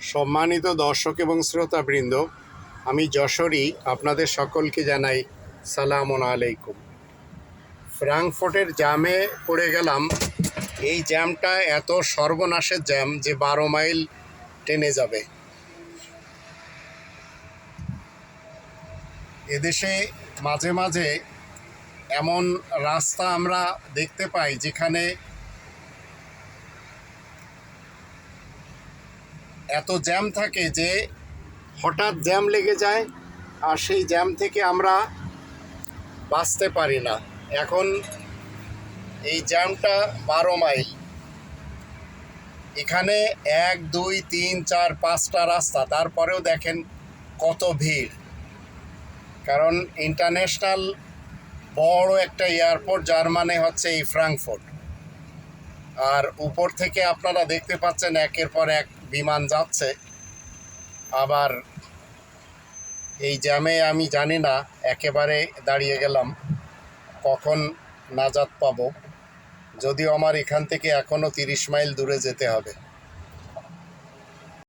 সম্মানিত দর্শক এবং শ্রোতাবৃন্দ, আমি যশোরই আপনাদের সকলকে জানাই সালাম আলাইকুম। ফ্রাঙ্কফোর্টের জ্যামে পড়ে গেলাম। এই জ্যামটা এত সর্বনাশের জ্যাম যে বারো মাইল টেনে যাবে। এদেশে মাঝে মাঝে এমন রাস্তা আমরা দেখতে পাই যেখানে এত জ্যাম থাকে যে হঠাৎ জ্যাম লেগে যায় আর সেই জ্যাম থেকে আমরা বাঁচতে পারি না। এখন এই জ্যামটা বারো মাইল। এখানে এক, দুই, তিন, চার, পাঁচটা রাস্তা। তারপরেও দেখেন কত ভিড়। কারণ ইন্টারন্যাশনাল বড় একটা এয়ারপোর্ট, যার মানে হচ্ছে এই ফ্রাঙ্কফোর্ট। আর উপর থেকে আপনারা দেখতে পাচ্ছেন একের পর এক বিমান যাচ্ছে। আবার এই জ্যামে আমি জানি না, একেবারে দাঁড়িয়ে গেলাম। কখন নাজাত পাব? যদিও আমার এখান থেকে এখনও তিরিশ মাইল দূরে যেতে হবে।